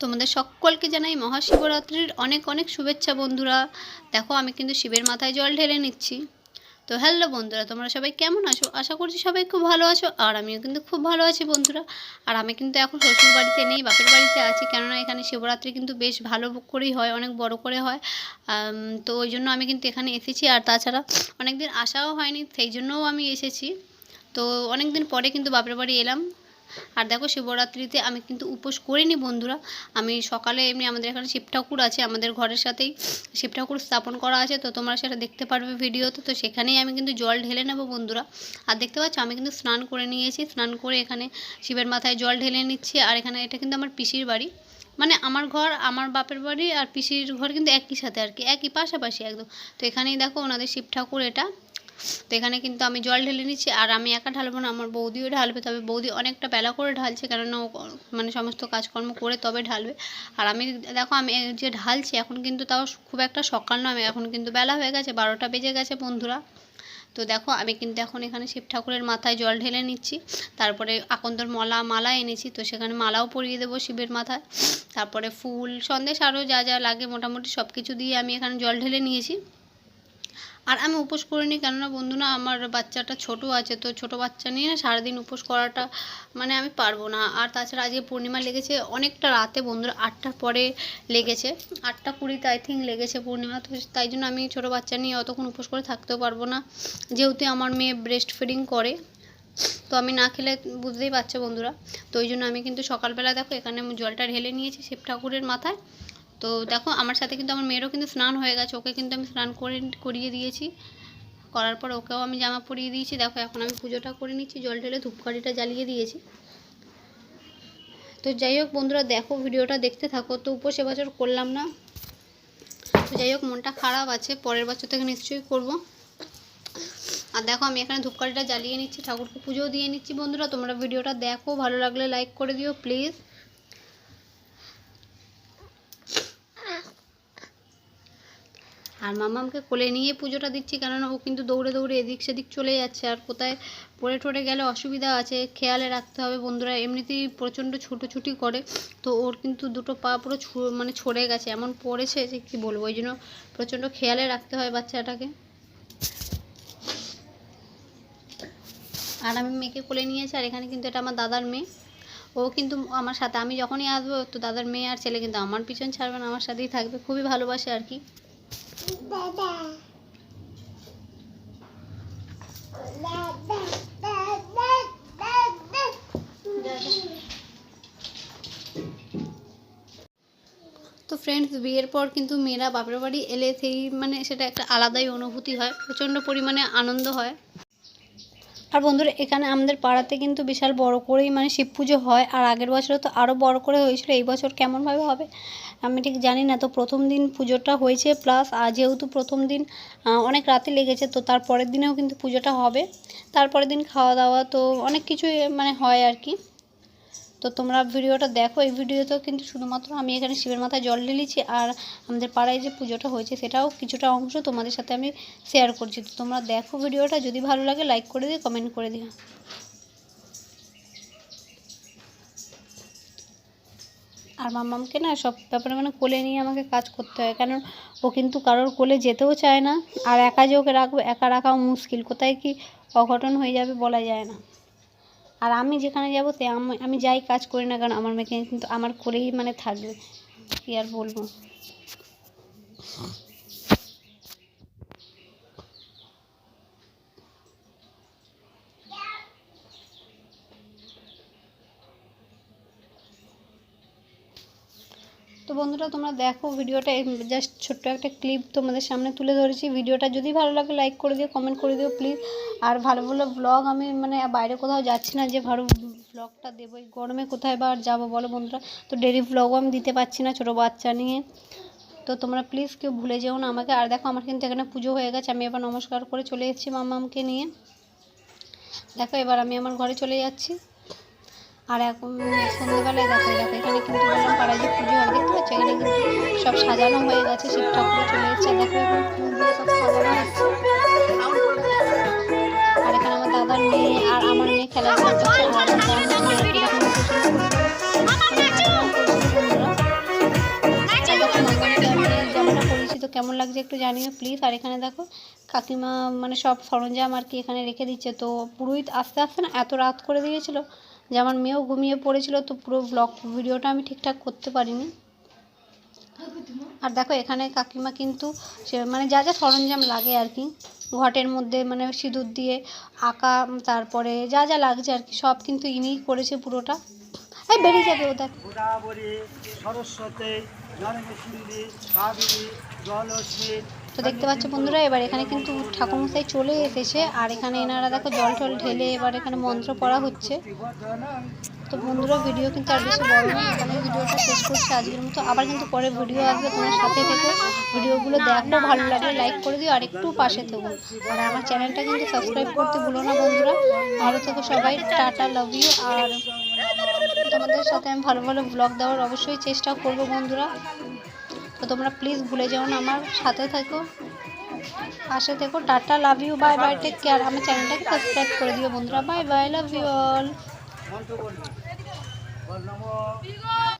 তোমাদের সকলকে জানাই মহাশিবরাত্রির অনেক অনেক শুভেচ্ছা বন্ধুরা। দেখো, আমি কিন্তু শিবের মাথায় জল ঢেলে নিচ্ছি। তো হ্যালো বন্ধুরা, তোমরা সবাই কেমন আছো? আশা করছি সবাই খুব ভালো আছো, আর আমিও কিন্তু খুব ভালো আছি বন্ধুরা। আর আমি কিন্তু এখন শ্বশুর বাড়িতে নেই, বাপের বাড়িতে আছি, কেননা এখানে শিবরাত্রি কিন্তু বেশ ভালো করেই হয়, অনেক বড় করে হয়। তো ওই জন্য আমি কিন্তু এখানে এসেছি, আর তাছাড়া অনেক দিন আসাও হয়নি, সেই জন্যও আমি এসেছি। তো অনেক দিন পরে কিন্তু বাপের বাড়ি এলাম। আর দেখো শিবরাত্রিতে আমি কিন্তু উপোস করিনি বন্ধুরা। আমি সকালে এমনি আমাদের এখানে শিব ঠাকুর আছে, আমাদের ঘরের সাথেই শিব ঠাকুর স্থাপন করা আছে। তো তোমরা সেটা দেখতে পারবে ভিডিওতে। তো সেখানেই আমি কিন্তু জল ঢেলে নেব বন্ধুরা। আর দেখতে পাচ্ছ, আমি কিন্তু স্নান করে নিয়েছি। স্নান করে এখানে শিবের মাথায় জল ঢেলে নিচ্ছি। আর এখানে এটা কিন্তু আমার পিসির বাড়ি। মানে আমার ঘর, আমার বাপের বাড়ি আর পিসির ঘর কিন্তু একই সাথে আর কি, একই পাশাপাশি একদম। তো এখানেই দেখো ওনাদের শিব ঠাকুর এটা। তো এখানে কিন্তু আমি জল ঢেলে নিচ্ছি, আর আমি একা ঢালবো না, আমার বৌদিও ঢালবে, তবে বৌদি অনেকটা বেলা করে ঢালছে, কেননা মানে সমস্ত কাজকর্ম করে তবে ঢালবে। আর আমি দেখো, আমি যে ঢালছি, এখন কিন্তু তাও খুব একটা সকাল নয়, এখন কিন্তু বেলা হয়ে গেছে, বারোটা বেজে গেছে বন্ধুরা। তো দেখো, আমি কিন্তু এখন এখানে শিব ঠাকুরের মাথায় জল ঢেলে নিচ্ছি, তারপরে আকন্দর মালা মালা এনেছি, তো সেখানে মালাও পরিয়ে দেবো শিবের মাথায়। তারপরে ফুল, সন্দেশ আরও যা যা লাগে মোটামুটি সব কিছু দিয়ে আমি এখানে জল ঢেলে নিয়েছি। আর আমি উপোস করিনি কেননা বন্ধুরা, আমার বাচ্চাটা ছোট আছে, তো ছোট বাচ্চা নিয়ে না সারাদিন উপোস করাটা মানে আমি পারব না। আর তাছাড়া আজকে পূর্ণিমা লেগেছে, অনেকটা রাতে বন্ধুরা আটটার পরে লেগেছে, আটটা কুড়িতে আই থিঙ্ক লেগেছে পূর্ণিমা, তো তাই জন্য আমি ছোট বাচ্চা নিয়ে অতক্ষণ উপোস করে থাকতেও পারব না। যেহেতু আমার মেয়ে ব্রেস্ট ফিডিং করে, তো আমি না খেলে বুঝতেই পারছ বন্ধুরা, তো ওই জন্য আমি কিন্তু সকালবেলা দেখো এখানে জলটা ঢেলে নিয়েছি শিব ঠাকুরের মাথায় তো দেখো, আমার সাথে কিন্তু আমার মেয়েরও কিন্তু স্নান হয়ে গেছে, ওকে কিন্তু আমি স্নান করে, করিয়ে দিয়েছি। করার পর ওকেও আমি জামা পরিয়ে দিয়েছি। দেখো, এখন আমি পুজোটা করে নিচ্ছি, জল ঢেলে ধূপকাঠিটা জ্বালিয়ে দিয়েছি। তো যাই হোক বন্ধুরা, দেখো ভিডিওটা দেখতে থাকো, তো উপোস এবছর করলাম না। তো যাই হোক, মনটা খারাপ আছে, পরের বছর থেকে নিশ্চয়ই করব। আর দেখো, আমি এখানে ধূপকাঠিটা জ্বালিয়ে নিচ্ছি, ঠাকুরকে পুজোও দিয়ে নিচ্ছি বন্ধুরা। তোমরা ভিডিওটা দেখো, ভালো লাগলে লাইক করে দিও প্লিজ আর মামামকে কোলে নিয়ে পুজোটা দিচ্ছি, কেননা ও কিন্তু দৌড়ে দৌড়ে এদিক সেদিক চলে যাচ্ছে আর কোথায় পড়ে টড়ে গেলে অসুবিধা আছে, খেয়ালে রাখতে হবে। বন্ধুরা এমনিতেই প্রচণ্ড ছুটোছুটি করে, তো ওর কিন্তু দুটো পা পুরো মানে ছড়ে গেছে, এমন পড়েছে যে কী বলব, ওই জন্য প্রচণ্ড খেয়ালে রাখতে হয় বাচ্চাটাকে। আর আমি মেয়েকে কোলে নিয়েছি, আর এখানে কিন্তু এটা আমার দাদার মেয়ে। ও কিন্তু আমার সাথে, আমি যখনই আসব, তো দাদার মেয়ে আর ছেলে কিন্তু আমার পিছন ছাড়বে না, আমার সাথেই থাকবে, খুবই ভালোবাসে আর কি। তো ফ্রেন্ডস বিয়ের পর কিন্তু মেয়েরা বাপের বাড়ি এলে সেই মানে সেটা একটা আলাদাই অনুভূতি হয়, প্রচণ্ড পরিমাণে আনন্দ হয়। আর বন্ধুরা, এখানে আমাদের পাড়াতে কিন্তু বিশাল বড় করেই মানে শিব পুজো হয়, আর আগের বছরে তো আরও বড় করে হয়েছিল, এই বছর কেমনভাবে হবে? আমি ঠিক জানি না, তো প্রথম দিন পুজোটা হয়েছে প্লাস যেহেতু প্রথম দিন অনেক রাতে লেগেছে, তো তার পরের দিনেও কিন্তু পুজোটা হবে। তারপরের দিন খাওয়া দাওয়া, তো অনেক কিছুই মানে হয় আর কি। তো তোমরা ভিডিওটা দেখো, এই ভিডিওতেও কিন্তু শুধুমাত্র আমি এখানে শিবের মাথায় জল ঢেলেছি আর আমাদের পাড়ায় যে পুজোটা হয়েছে, সেটাও কিছুটা অংশ তোমাদের সাথে আমি শেয়ার করছি। তো তোমরা দেখো ভিডিওটা, যদি ভালো লাগে লাইক করে দিও কমেন্ট করে দিও। আর মামামকে না সব ব্যাপারে মানে কোলে নিয়ে আমাকে কাজ করতে হয়। কারণ ও কিন্তু কারোর কোলে যেতেও চায় না, আর একা যে ওকে রাখব, একা রাখাও মুশকিল। কোথায় কি অঘটন হয়ে যাবে বলা যায় না। আর আমি যেখানে যাব, তে আমি আমি যাই কাজ করি না কারণ আমার মেয়েকে কিন্তু আমার কোলেই মানে থাকবে, কী আর বলব। বন্ধুরা, তোমরা দেখো ভিডিওটা জাস্ট ছোট্ট একটা ক্লিপ তোমাদের সামনে তুলে ধরেছি। ভিডিওটা যদি ভালো লাগে লাইক করে দিও কমেন্ট করে দিও প্লিজ আর ভালো ভালো ব্লগ আমি মানে বাইরে কোথাও যাচ্ছি না, যে ভালো ব্লগটা দেবো এই গরমে কোথায় বা আর যাব বলো বন্ধুরা। তো ডেলি ব্লগও আমি দিতে পারছি না ছোটো বাচ্চা নিয়ে। তো তোমরা প্লিজ কেউ ভুলে যেও না আমাকে। আর দেখো, আমার কিন্তু এখানে পুজো হয়ে গেছে, আমি এবার নমস্কার করে চলে এসেছি মামামকে নিয়ে। দেখো, এবার আমি আমার ঘরে চলে যাচ্ছি। আর এখন সন্ধ্যেবেলায় দেখা যাক এখানে কিন্তু বললাম পাড়ায় যে পুজো হয় দেখতে পাচ্ছি এখানে কিন্তু সব সাজানো হয়ে গেছে শিব ঠাকুর চলে এসছে দেখো এখন সব সাজানো হচ্ছে আর এখানে আমার দাদার মেয়ে আর আমার মেয়ে খেলাধুলা করছে আর তো কেমন লাগছে একটু জানিও প্লিজ আর এখানে দেখো কাকিমা মানে সব সরঞ্জাম আর কি এখানে রেখে দিচ্ছে তো পুরোহিত আস্তে আস্তে না এত রাত করে দিয়েছিল যে আমার মেয়েও ঘুমিয়ে পড়েছিল তো পুরো ব্লগ ভিডিওটা আমি ঠিকঠাক করতে পারিনি। আর দেখো এখানে কাকিমা কিন্তু সে মানে যা যা সরঞ্জাম লাগে আর কি, ঘটের মধ্যে মানে সিঁদুর দিয়ে আঁকা, তারপরে যা যা লাগছে আর কি, সব কিন্তু ইনিই করেছে পুরোটা। এই বেরিয়ে যাবে ও দেখ। সরস্বতী তো দেখতে পাচ্ছ বন্ধুরা, এবার এখানে কিন্তু ঠাকুরমশাই চলে এসেছে। আর এখানে এনারা দেখো জল টল ঢেলে এবার এখানে মন্ত্র পড়া হচ্ছে। তো বন্ধুরা, ভিডিও কিন্তু আর বেশি বড় না এখানে ভিডিওটা শেষ করছি আজকের মতো। আবার কিন্তু পরে ভিডিও আসবে, তোমার সাথে থেকে। ভিডিওগুলো দেখো, ভালো লাগলে লাইক করে দিও, আর একটু পাশে থেকো। আর আমার চ্যানেলটা কিন্তু সাবস্ক্রাইব করতে ভুলো না বন্ধুরা। ভালো থেকো সবাই, টাটা লাভ ইউ আর তোমাদের সাথে আমি ভালো ভালো ব্লগ দেওয়ার অবশ্যই চেষ্টা করব বন্ধুরা। তো তোমরা প্লিজ ভুলে যাও না, আমার সাথে থেকো, পাশে থেকো। Tata love you bye bye take care আমার চ্যানেলটাকে সাবস্ক্রাইব করে দিও বন্ধুরা। Bye bye love you all